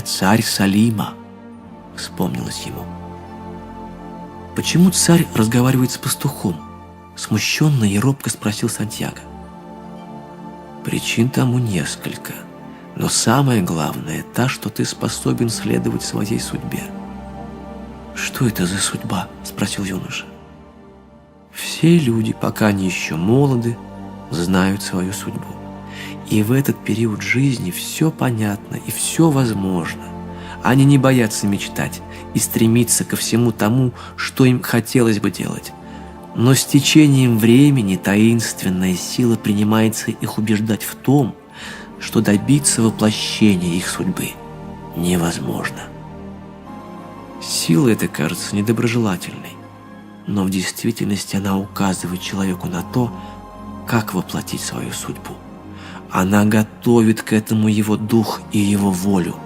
царь Салима, вспомнилось ему. Почему царь разговаривает с пастухом? Смущенно и робко спросил Сантьяго. Причин тому несколько, но самое главное та, что ты способен следовать своей судьбе. Что это за судьба? Спросил юноша. Все люди, пока они еще молоды, знают свою судьбу. И в этот период жизни все понятно и все возможно. Они не боятся мечтать и стремиться ко всему тому, что им хотелось бы делать. Но с течением времени таинственная сила принимается их убеждать в том, что добиться воплощения их судьбы невозможно. Сила эта кажется недоброжелательной, но в действительности она указывает человеку на то, как воплотить свою судьбу. Она готовит к этому его дух и его волю.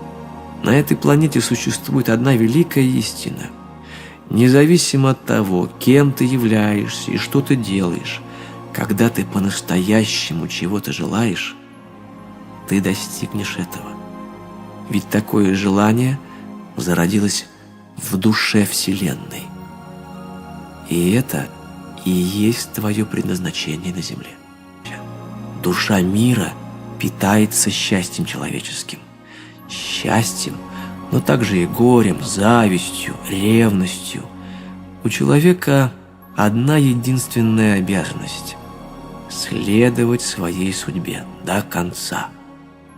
На этой планете существует одна великая истина. Независимо от того, кем ты являешься и что ты делаешь, когда ты по-настоящему чего-то желаешь, ты достигнешь этого. Ведь такое желание зародилось в душе Вселенной. И это и есть твое предназначение на Земле. Душа мира питается счастьем человеческим. Счастьем, но также и горем, завистью, ревностью. У человека одна единственная обязанность – следовать своей судьбе до конца.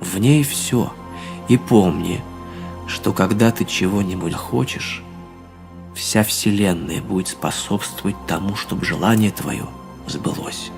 В ней все. И помни, что когда ты чего-нибудь хочешь, вся Вселенная будет способствовать тому, чтобы желание твое сбылось.